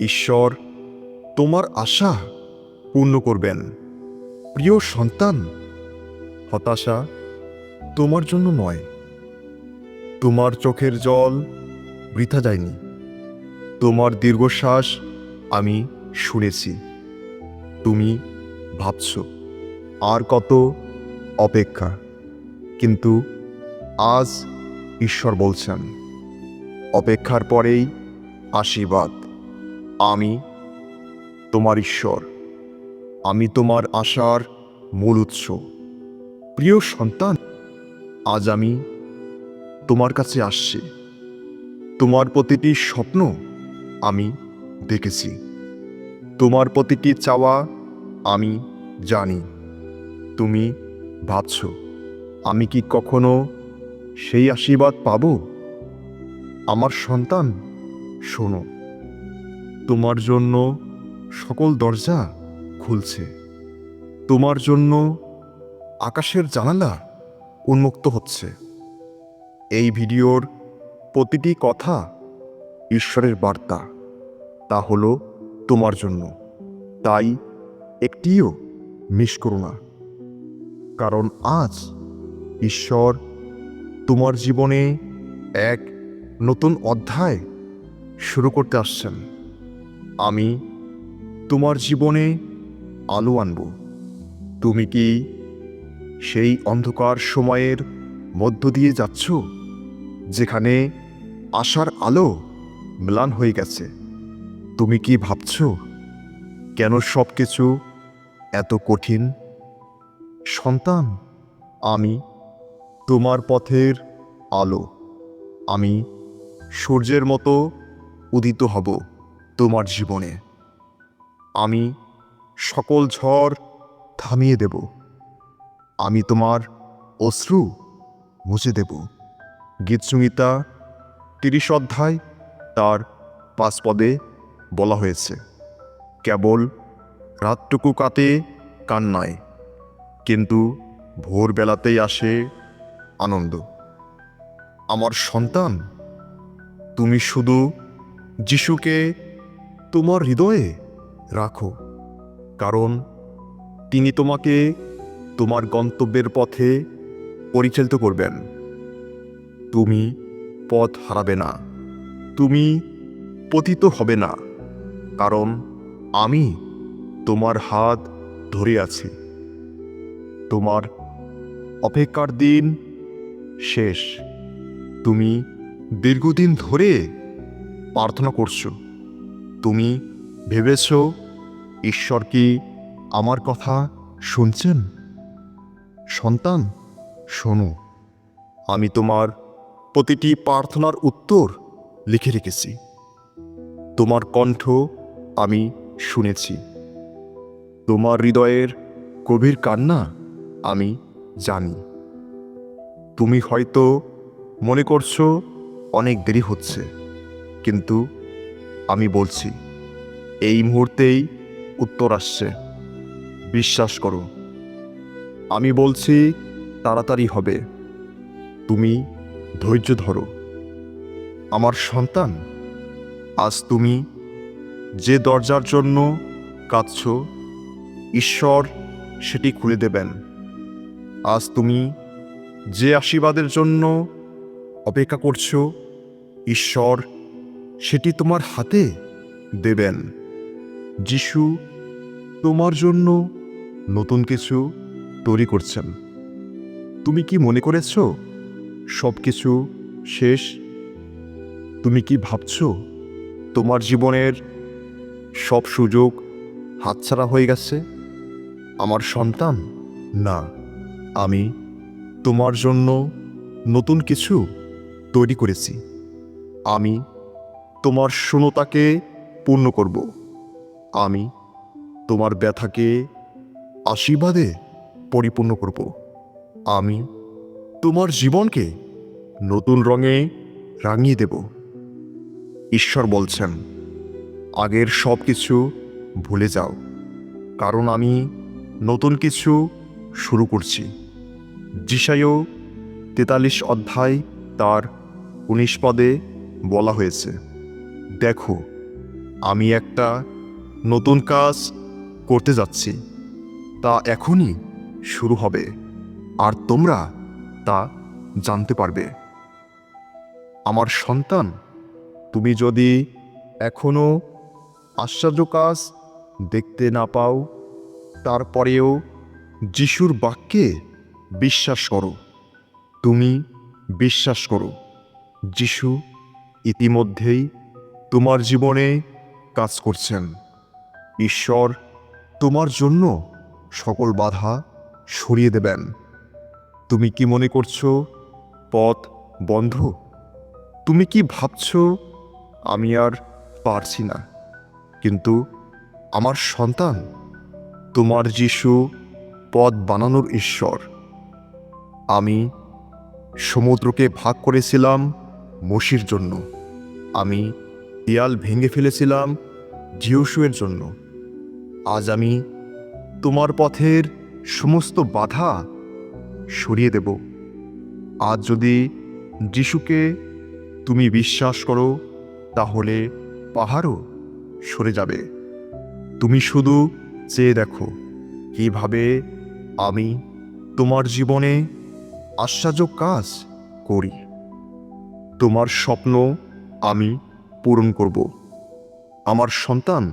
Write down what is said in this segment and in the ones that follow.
ঈশ্বর তোমার আশা পূর্ণ করবেন। প্রিয় সন্তান, হতাশা তোমার জন্য নয়। তোমার চোখের জল বৃথা যায়নি। তোমার দীর্ঘশ্বাস আমি শুনেছি। তুমি ভাবছ, আর কত অপেক্ষা। কিন্তু আজ ঈশ্বর বলছেন, অপেক্ষার পরেই আশীর্বাদ। আমি তোমার ঈশ্বর। আমি তোমার আশার মূল উৎস। প্রিয় সন্তান, আজ আমি তোমার কাছে আসছি। তোমার প্রতিটি স্বপ্ন আমি দেখেছি। তোমার প্রতিটি চাওয়া আমি জানি। তুমি ভাবছ, আমি কি কখনো সেই আশীর্বাদ পাব? আমার সন্তান, শোনো। তোমার জন্য সকল দরজা খুলছে। তোমার জন্য আকাশের জানালা উন্মুক্ত হচ্ছে। এই ভিডিওর প্রতিটি কথা ঈশ্বরের বার্তা। তা হলো তোমার জন্য। তাই একটিও মিস করো না। কারণ আজ ঈশ্বর তোমার জীবনে এক নতুন অধ্যায় শুরু করতে আসছেন। আমি তোমার জীবনে আলো আনব। তুমি কি সেই অন্ধকার সময়ের মধ্য দিয়ে যাচ্ছ, যেখানে আশার আলো ম্লান হয়ে গেছে? তুমি কি ভাবছ, কেন সব কিছু এত কঠিন? সন্তান, আমি তোমার পথের আলো। আমি সূর্যের মতো উদিত হব। তোমার জীবনে। আমি সকল ঝড় থামিয়ে দেব। আমি তোমার অশ্রু মুছে দেব। গীতসংহিতা তিরিশ অধ্যায় তার পাঁচ পদে বলা হয়েছে, কেবল রাতটুকু কাটে কান্নায়, কিন্তু ভোরবেলাতেই আসে আনন্দ। আমার সন্তান, তুমি শুধু যিশুকে তোমার হৃদয়ে? রাখো। কারণ তিনি তোমাকে তোমার গন্তব্যের পথে পরিচালিত করবেন। তুমি পথ হারাবে না। তুমি পতিত হবে না। কারণ আমি তোমার হাত ধরে আছি। তোমার অপেক্ষার দিন শেষ। তুমি দীর্ঘদিন ধরে প্রার্থনা করছ। তুমি ভেবেছ ঈশ্বর কি আমার কথা শুনছেন? সন্তান, শোনো, আমি তোমার প্রতিটি প্রার্থনার উত্তর লিখে রেখেছি। তোমার কণ্ঠ আমি শুনেছি। তোমার হৃদয়ের গভীর কান্না আমি জানি। তুমি হয়তো মনে করছ অনেক দেরি হচ্ছে, কিন্তু আমি বলছি, এই মুহূর্তেই উত্তর আসছে। বিশ্বাস করো, আমি বলছি তাড়াতাড়ি হবে। তুমি ধৈর্য ধরো। আমার সন্তান, আজ তুমি যে দরজার জন্য কাঁদছ, ঈশ্বর সেটি খুলে দেবেন। আজ তুমি যে আশীর্বাদের জন্য অপেক্ষা করছ, ঈশ্বর সেটি তোমার হাতে দেবেন। যিশু তোমার জন্য নতুন কিছু তৈরি করছেন। তুমি কি মনে করেছ সব কিছু শেষ? তুমি কি ভাবছ তোমার জীবনের সব সুযোগ হাতছাড়া হয়ে গেছে? আমার সন্তান? না, আমি তোমার জন্য নতুন কিছু তৈরি করেছি। আমি তোমার শূন্যতাকে পূর্ণ করব। আমি তোমার ব্যথাকে আশীর্বাদে পরিপূর্ণ করব। আমি তোমার জীবনকে নতুন রঙে রাঙিয়ে দেব। ঈশ্বর বলছেন, আগের সব কিছু ভুলে যাও, কারণ আমি নতুন কিছু শুরু করছি। যিশায়ও তেতাল্লিশ অধ্যায় তার উনিশ পদে বলা হয়েছে। দেখো, আমি একটা নতুন কাজ করতে যাচ্ছি। তা এখনই শুরু হবে, আর তোমরা তা জানতে পারবে। আমার সন্তান, তুমি যদি এখনও আশ্চর্য কাজ দেখতে না পাও, তারপরেও যিশুর বাক্যে বিশ্বাস করো। তুমি বিশ্বাস করো, যিশু ইতিমধ্যেই তোমার জীবনে কাজ করছেন। ঈশ্বর তোমার জন্য সকল বাধা সরিয়ে দেবেন। তুমি কি মনে করছ পথ বন্ধ? তুমি কি ভাবছ আমি আর পারছি না। কিন্তু আমার সন্তান, তোমার যিশু পথ বানানোর ঈশ্বর। আমি সমুদ্রকে ভাগ করেছিলাম মসির জন্য। আমি দেয়াল ভেঙে ফেলেছিলাম জিওসুয়ের জন্য। আজ আমি তোমার পথের সমস্ত বাধা সরিয়ে দেব। আজ যদি যিশুকে তুমি বিশ্বাস করো, তাহলে পাহাড়ও সরে যাবে। তুমি শুধু চেয়ে দেখো কীভাবে আমি তোমার জীবনে আশ্চর্য কাজ করি। তোমার স্বপ্ন আমি পূরণ করব। আমার সন্তান,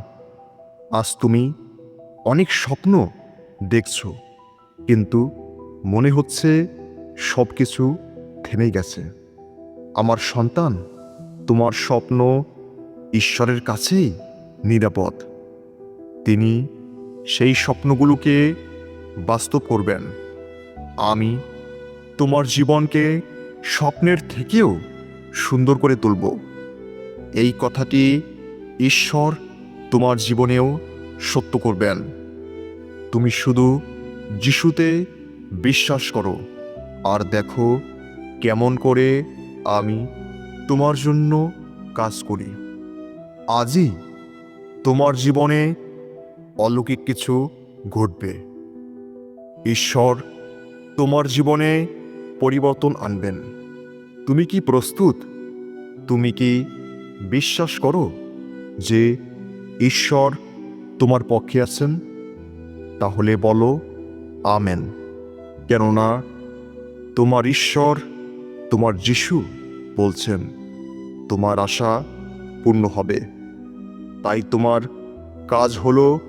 আজ তুমি অনেক স্বপ্ন দেখছ, কিন্তু মনে হচ্ছে সব কিছু থেমে গেছে। আমার সন্তান, তোমার স্বপ্ন ঈশ্বরের কাছেই নিরাপদ। তিনি সেই স্বপ্নগুলোকে বাস্তব করবেন। আমি তোমার জীবনকে স্বপ্নের থেকেও সুন্দর করে তুলব। এই কথাটি ঈশ্বর তোমার জীবনেও সত্য করবেন। তুমি শুধু যিশুতে বিশ্বাস করো আর দেখো কেমন করে আমি তোমার জন্য কাজ করি। আজই তোমার জীবনে অলৌকিক কিছু ঘটবে। ঈশ্বর তোমার জীবনে পরিবর্তন আনবেন। তুমি কি প্রস্তুত? তুমি কি বিশ্বাস করো যে ঈশ্বর তোমার পক্ষে আছেন? তাহলে বলো, আমেন। কেননা তোমার ঈশ্বর তোমার যিশু বলছেন, তোমার আশা পূর্ণ হবে। তাই তোমার কাজ হলো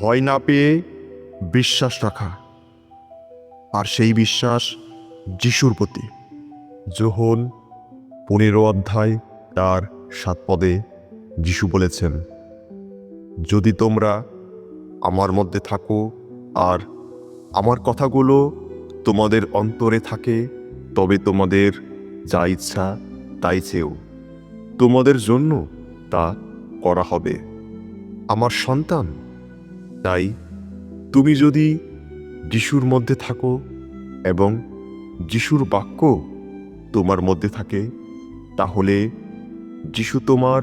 ভয় না পেয়ে বিশ্বাস রাখা। আর সেই বিশ্বাস যিশুর প্রতি। যোহন পনেরো অধ্যায় তার সাত পদে যিশু বলেছেন, যদি তোমরা আমার মধ্যে থাকো আর আমার কথাগুলো তোমাদের অন্তরে থাকে, তবে তোমাদের যা ইচ্ছা তাই চেয়েও তোমাদের জন্য তা করা হবে। আমার সন্তান, তাই তুমি যদি যিশুর মধ্যে থাকো এবং যিশুর বাক্য তোমার মধ্যে থাকে, তাহলে যিশু তোমার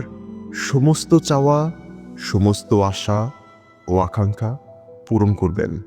সমস্ত চাওয়া সমস্ত আশা ও আকাঙ্ক্ষা পূরণ করবেন।